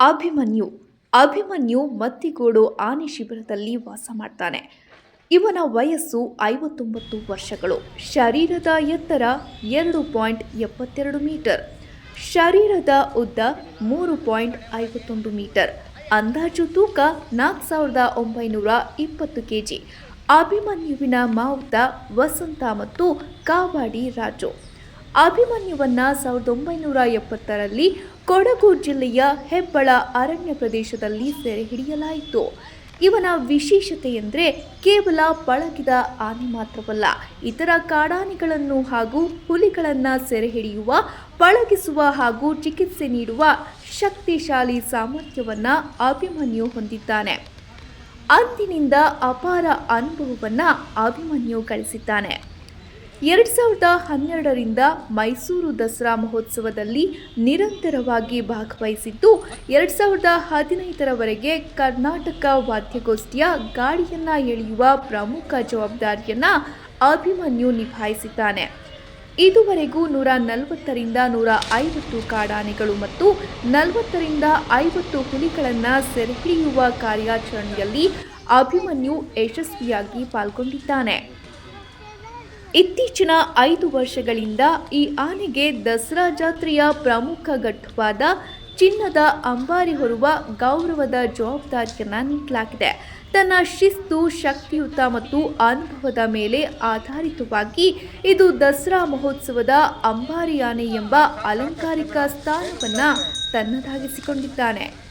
ಅಭಿಮನ್ಯು ಅಭಿಮನ್ಯು ಮತ್ತಿಗೋಡು ಆನೆ ಶಿಬಿರದಲ್ಲಿ ವಾಸ ಮಾಡ್ತಾನೆ. ಇವನ ವಯಸ್ಸು ಐವತ್ತೊಂಬತ್ತು ವರ್ಷಗಳು. ಶರೀರದ ಎತ್ತರ ಎರಡು ಪಾಯಿಂಟ್ ಎಪ್ಪತ್ತೆರಡು ಮೀಟರ್. ಶರೀರದ ಉದ್ದ ಮೂರು ಪಾಯಿಂಟ್ ಐವತ್ತೊಂದು ಮೀಟರ್. ಅಂದಾಜು ತೂಕ ನಾಲ್ಕು ಸಾವಿರದ ಒಂಬೈನೂರ ಇಪ್ಪತ್ತು ಕೆ ಜಿ ಅಭಿಮನ್ಯುವಿನ ಮಾವುತ ವಸಂತ ಮತ್ತು ಕಾವಾಡಿ ರಾಜು. ಅಭಿಮನ್ಯುವನ್ನ ಸಾವಿರದ ಒಂಬೈನೂರ ಎಪ್ಪತ್ತರಲ್ಲಿ ಕೊಡಗು ಜಿಲ್ಲೆಯ ಹೆಬ್ಬಳ ಅರಣ್ಯ ಪ್ರದೇಶದಲ್ಲಿ ಸೆರೆ ಹಿಡಿಯಲಾಯಿತು. ಇವನ ವಿಶೇಷತೆ ಎಂದರೆ ಕೇವಲ ಪಳಗಿದ ಆನೆ ಮಾತ್ರವಲ್ಲ, ಇತರ ಕಾಡಾನೆಗಳನ್ನು ಹಾಗೂ ಹುಲಿಗಳನ್ನು ಸೆರೆ ಹಿಡಿಯುವ, ಪಳಗಿಸುವ ಹಾಗೂ ಚಿಕಿತ್ಸೆ ನೀಡುವ ಶಕ್ತಿಶಾಲಿ ಸಾಮರ್ಥ್ಯವನ್ನು ಅಭಿಮನ್ಯು ಹೊಂದಿದ್ದಾನೆ. ಅಂದಿನಿಂದ ಅಪಾರ ಅನುಭವವನ್ನು ಅಭಿಮನ್ಯು ಗಳಿಸಿದ್ದಾನೆ. ಎರಡು ಸಾವಿರದ ಹನ್ನೆರಡರಿಂದ ಮೈಸೂರು ದಸರಾ ಮಹೋತ್ಸವದಲ್ಲಿ ನಿರಂತರವಾಗಿ ಭಾಗವಹಿಸಿದ್ದು, ಎರಡು ಸಾವಿರದ ಹದಿನೈದರವರೆಗೆ ಕರ್ನಾಟಕ ವಾದ್ಯಗೋಷ್ಠಿಯ ಗಾಡಿಯನ್ನು ಎಳೆಯುವ ಪ್ರಮುಖ ಜವಾಬ್ದಾರಿಯನ್ನು ಅಭಿಮನ್ಯು ನಿಭಾಯಿಸಿದ್ದಾನೆ. ಇದುವರೆಗೂ ನೂರ ನಲವತ್ತರಿಂದ ನೂರ ಐವತ್ತು ಕಾಡಾನೆಗಳು ಮತ್ತು ನಲವತ್ತರಿಂದ ಐವತ್ತು ಹುಲಿಗಳನ್ನು ಸೆರೆಹಿಡಿಯುವ ಕಾರ್ಯಾಚರಣೆಯಲ್ಲಿ ಅಭಿಮನ್ಯು ಯಶಸ್ವಿಯಾಗಿ ಪಾಲ್ಗೊಂಡಿದ್ದಾನೆ. ಇತ್ತೀಚಿನ ಐದು ವರ್ಷಗಳಿಂದ ಈ ಆನೆಗೆ ದಸರಾ ಜಾತ್ರೆಯ ಪ್ರಮುಖ ಘಟ್ಟವಾದ ಚಿನ್ನದ ಅಂಬಾರಿ ಹೊರುವ ಗೌರವದ ಜವಾಬ್ದಾರಿಯನ್ನು ನೀಡಲಾಗಿದೆ ತನ್ನ ಶಿಸ್ತು, ಶಕ್ತಿಯುತ ಮತ್ತು ಅನುಭವದ ಮೇಲೆ ಆಧಾರಿತವಾಗಿ ಇದು ದಸರಾ ಮಹೋತ್ಸವದ ಅಂಬಾರಿ ಆನೆ ಎಂಬ ಅಲಂಕಾರಿಕ ಸ್ಥಾನವನ್ನು ತನ್ನದಾಗಿಸಿಕೊಂಡಿದ್ದಾನೆ.